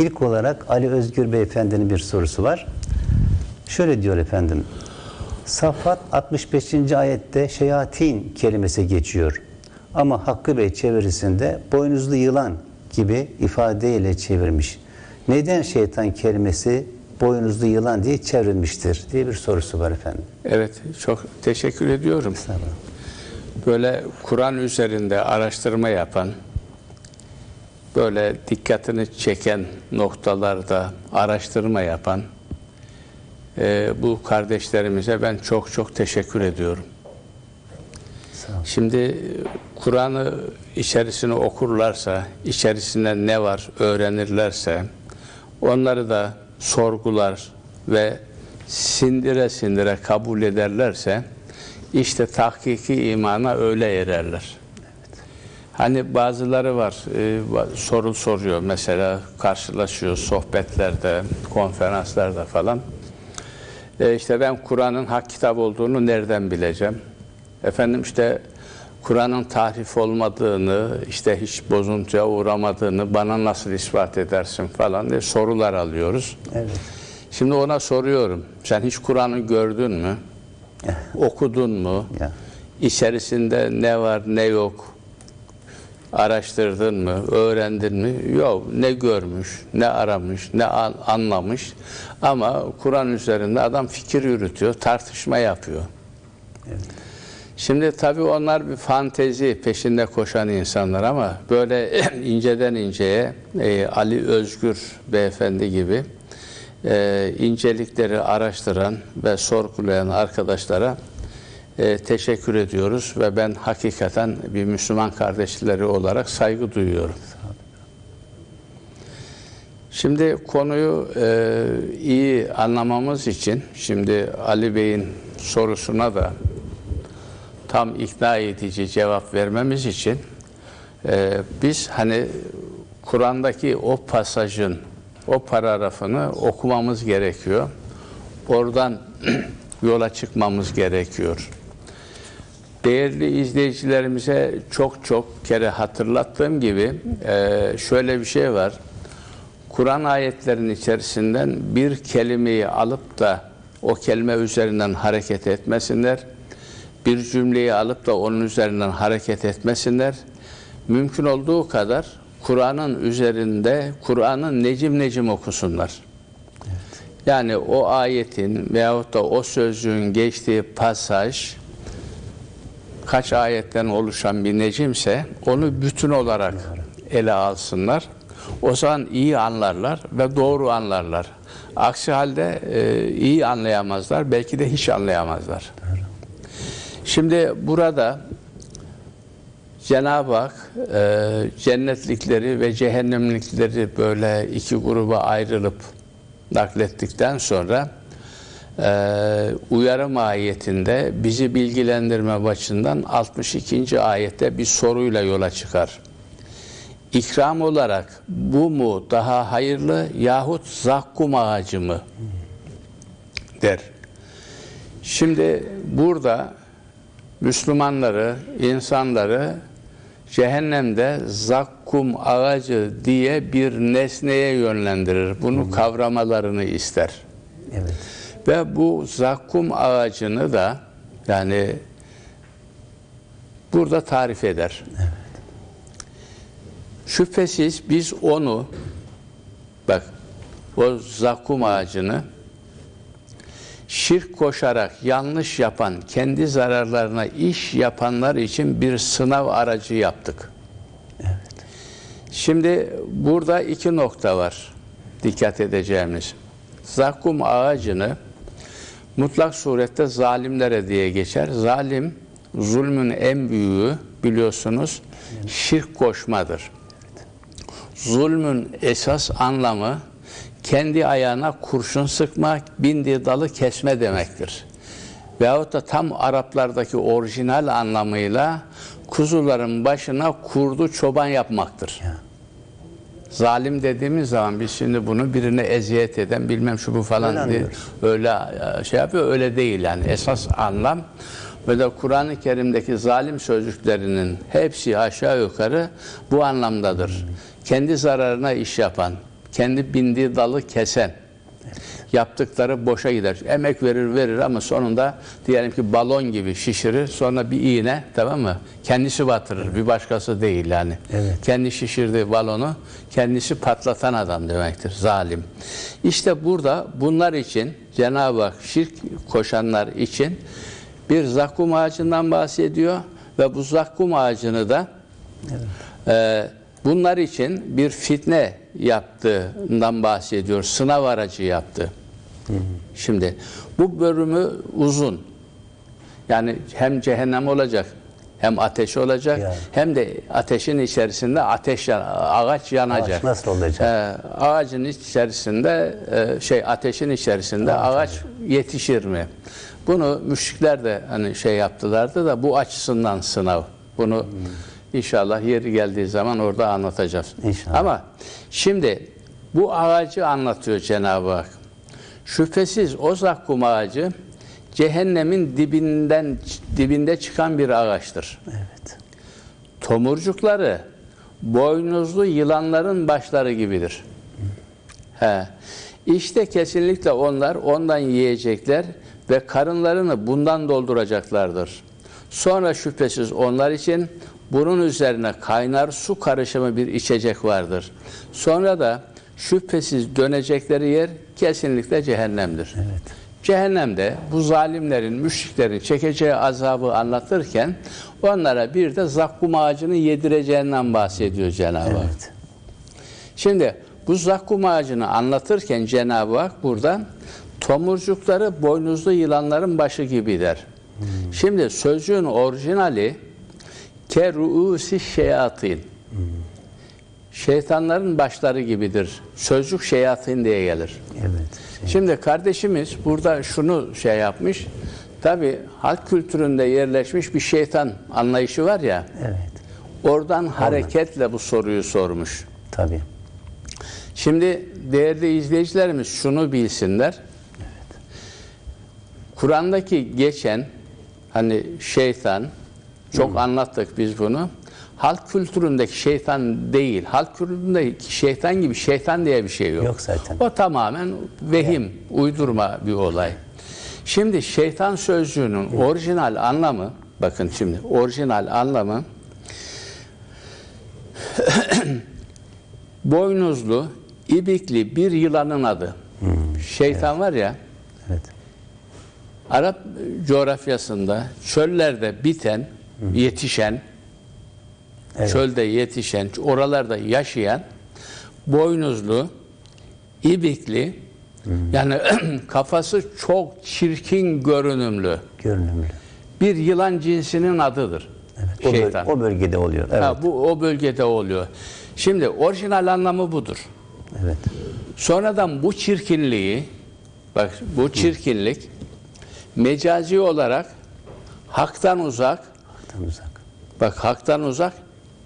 İlk olarak Ali Özgür Beyefendi'nin bir sorusu var. Şöyle diyor efendim. Safat 65. ayette şeyatin kelimesi geçiyor. Ama Hakkı Bey çevirisinde boynuzlu yılan gibi ifadeyle çevirmiş. Neden şeytan kelimesi boynuzlu yılan diye çevrilmiştir diye bir sorusu var efendim. Evet, çok teşekkür ediyorum. Böyle Kur'an üzerinde araştırma yapan, böyle dikkatini çeken noktalarda araştırma yapan e, bu kardeşlerimize ben çok çok teşekkür ediyorum. Şimdi e, Kur'an'ı içerisine okurlarsa, içerisinde ne var öğrenirlerse, onları da sorgular ve sindire sindire kabul ederlerse, işte tahkiki imana öyle ererler. Hani bazıları var, e, soru soruyor mesela karşılaşıyor sohbetlerde, konferanslarda falan. E, işte ben Kur'an'ın hak kitap olduğunu nereden bileceğim? Efendim işte Kur'an'ın tahrif olmadığını, işte hiç bozuntuya uğramadığını bana nasıl ispat edersin falan diye sorular alıyoruz. Evet. Şimdi ona soruyorum. Sen hiç Kur'an'ı gördün mü? Okudun mu? Ya. İçerisinde ne var ne yok? Araştırdın mı? Öğrendin mi? Yok. Ne görmüş, ne aramış, ne an- anlamış. Ama Kur'an üzerinde adam fikir yürütüyor, tartışma yapıyor. Şimdi tabii onlar bir fantezi peşinde koşan insanlar ama böyle inceden inceye e, Ali Özgür beyefendi gibi e, incelikleri araştıran ve sorgulayan arkadaşlara e, teşekkür ediyoruz ve ben hakikaten bir Müslüman kardeşleri olarak saygı duyuyorum. Şimdi konuyu e, iyi anlamamız için şimdi Ali Bey'in sorusuna da tam ikna edici cevap vermemiz için e, biz hani Kur'an'daki o pasajın o paragrafını okumamız gerekiyor. Oradan yola çıkmamız gerekiyor. Değerli izleyicilerimize çok çok kere hatırlattığım gibi e, şöyle bir şey var. Kur'an ayetlerinin içerisinden bir kelimeyi alıp da o kelime üzerinden hareket etmesinler. Bir cümleyi alıp da onun üzerinden hareket etmesinler. Mümkün olduğu kadar Kur'an'ın üzerinde Kur'an'ın necim necim okusunlar. Yani o ayetin veyahut da o sözcüğün geçtiği pasaj kaç ayetten oluşan bir necimse onu bütün olarak ele alsınlar. O zaman iyi anlarlar ve doğru anlarlar. Aksi halde e, iyi anlayamazlar, belki de hiç anlayamazlar. Şimdi burada Cenab-ı Hak e, cennetlikleri ve cehennemlikleri böyle iki gruba ayrılıp naklettikten sonra uyarı mahiyetinde bizi bilgilendirme açısından 62. ayette bir soruyla yola çıkar. İkram olarak bu mu daha hayırlı yahut zakkum ağacı mı der. Şimdi burada Müslümanları, insanları cehennemde zakkum ağacı diye bir nesneye yönlendirir. Bunu kavramalarını ister. Evet. Ve bu zakkum ağacını da yani burada tarif eder. Şüphesiz biz onu bak o zakkum ağacını şirk koşarak yanlış yapan, kendi zararlarına iş yapanlar için bir sınav aracı yaptık. Şimdi burada iki nokta var dikkat edeceğimiz. Zakkum ağacını mutlak surette zalimlere diye geçer. Zalim zulmün en büyüğü biliyorsunuz şirk koşmadır. Zulmün esas anlamı kendi ayağına kurşun sıkma, bindiği dalı kesme demektir. Veyahut da tam Araplardaki orijinal anlamıyla kuzuların başına kurdu çoban yapmaktır. Zalim dediğimiz zaman biz şimdi bunu birine eziyet eden bilmem şu bu falan Öyle diye öyle şey yapıyor öyle değil yani esas anlam ve de Kur'an-ı Kerim'deki zalim sözcüklerinin hepsi aşağı yukarı bu anlamdadır. Kendi zararına iş yapan, kendi bindiği dalı kesen. Yaptıkları boşa gider. Emek verir verir ama sonunda diyelim ki balon gibi şişirir. Sonra bir iğne tamam mı? Kendisi batırır. Bir başkası değil yani. Evet. Kendi şişirdiği balonu kendisi patlatan adam demektir. Zalim. İşte burada bunlar için Cenab-ı Hak şirk koşanlar için bir zakkum ağacından bahsediyor ve bu zakkum ağacını da e, bunlar için bir fitne yaptığından bahsediyor. Sınav aracı yaptı. Şimdi bu bölümü uzun. Yani hem cehennem olacak hem ateş olacak Yani. hem de ateşin içerisinde ateş ağaç yanacak. Ağaç nasıl olacak? Ee, ağacın içerisinde e, şey ateşin içerisinde ağaç yetişir mi? Bunu müşrikler de hani şey yaptılardı da bu açısından sınav. Bunu Hmm. İnşallah yeri geldiği zaman orada anlatacağız. İnşallah. Ama şimdi bu ağacı anlatıyor Cenab-ı Hak. Şüphesiz o zakkum ağacı cehennemin dibinden dibinde çıkan bir ağaçtır. Evet. Tomurcukları boynuzlu yılanların başları gibidir. He. İşte kesinlikle onlar ondan yiyecekler ve karınlarını bundan dolduracaklardır. Sonra şüphesiz onlar için bunun üzerine kaynar su karışımı bir içecek vardır. Sonra da şüphesiz dönecekleri yer kesinlikle cehennemdir. Evet. Cehennemde bu zalimlerin, müşriklerin çekeceği azabı anlatırken onlara bir de zakkum ağacını yedireceğinden bahsediyor Cenab-ı Hak. Evet. Şimdi bu zakkum ağacını anlatırken Cenab-ı Hak burada tomurcukları boynuzlu yılanların başı gibi der. Şimdi sözcüğün orijinali keruusi şeyatin. Şeytanların başları gibidir. Sözcük şeyatin diye gelir. Evet. Şey, Şimdi kardeşimiz burada şunu şey yapmış. Tabi halk kültüründe yerleşmiş bir şeytan anlayışı var ya. evet. Oradan hareketle bu soruyu sormuş. Tabii. Şimdi değerli izleyicilerimiz şunu bilsinler. Kur'an'daki geçen hani şeytan çok anlattık biz bunu. Halk kültüründeki şeytan değil. Halk kültüründeki şeytan gibi şeytan diye bir şey yok. Yok zaten. O tamamen vehim, uydurma bir olay. Şimdi şeytan sözcüğünün orijinal anlamı bakın şimdi orijinal anlamı boynuzlu, ibikli bir yılanın adı. Şeytan var ya, Evet. Arap coğrafyasında çöllerde biten, yetişen, Evet. çölde yetişen, oralarda yaşayan boynuzlu, ibikli, yani kafası çok çirkin görünümlü Görünümlü. bir yılan cinsinin adıdır. Evet. O, böl- Şeytan. o bölgede oluyor. Evet. Ha, bu o bölgede oluyor. Şimdi orijinal anlamı budur. Evet. Sonradan bu çirkinliği, bak bu çirkinlik mecazi olarak haktan uzak, Haktan uzak. bak haktan uzak,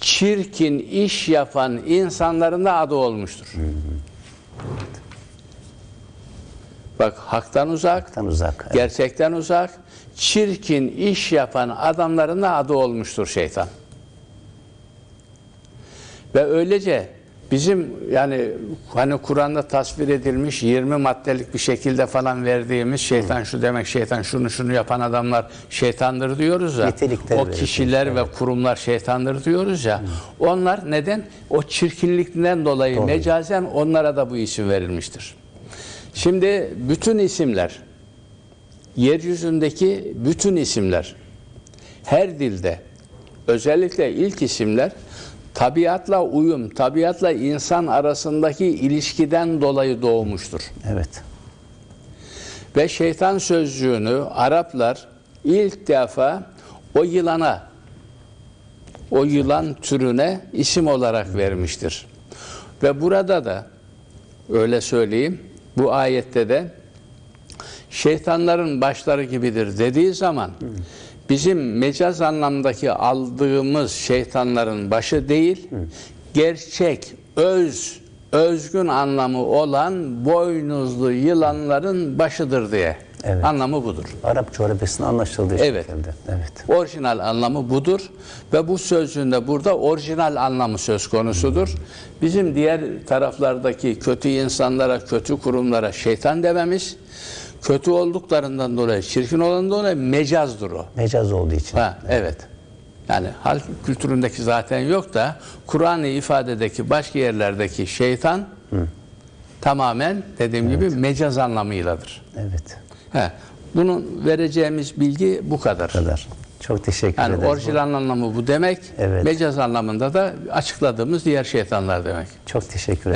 çirkin iş yapan insanların da adı olmuştur. Bak haktan uzak, Haktan uzak. Evet. gerçekten uzak, çirkin iş yapan adamların da adı olmuştur şeytan. Ve öylece bizim yani hani Kur'an'da tasvir edilmiş 20 maddelik bir şekilde falan verdiğimiz şeytan şu demek şeytan şunu şunu yapan adamlar şeytandır diyoruz ya. O kişiler ve kurumlar şeytandır diyoruz ya. Onlar neden? O çirkinlikten dolayı Dolayı. mecazen onlara da bu isim verilmiştir. Şimdi bütün isimler yeryüzündeki bütün isimler her dilde özellikle ilk isimler tabiatla uyum, tabiatla insan arasındaki ilişkiden dolayı doğmuştur. Evet. Ve şeytan sözcüğünü Araplar ilk defa o yılana, o yılan türüne isim olarak vermiştir. Ve burada da öyle söyleyeyim, bu ayette de şeytanların başları gibidir dediği zaman bizim mecaz anlamdaki aldığımız şeytanların başı değil, gerçek, öz, özgün anlamı olan boynuzlu yılanların başıdır diye Evet. Anlamı budur. Arap coğrafyasında anlaşıldığı Evet. şekilde. Evet. Orijinal anlamı budur ve bu sözcüğün de burada orijinal anlamı söz konusudur. Bizim diğer taraflardaki kötü insanlara, kötü kurumlara şeytan dememiz, kötü olduklarından dolayı, çirkin olanından dolayı mecazdır o. Mecaz olduğu için. Ha, evet. Yani halk kültüründeki zaten yok da Kur'an-ı ifadedeki başka yerlerdeki şeytan tamamen dediğim gibi mecaz anlamıyladır. Evet. He, bunun vereceğimiz bilgi bu kadar. Bu kadar. Çok teşekkür Yani ederiz. orijinal anlamı bu demek. Evet. Mecaz anlamında da açıkladığımız diğer şeytanlar demek. Çok teşekkür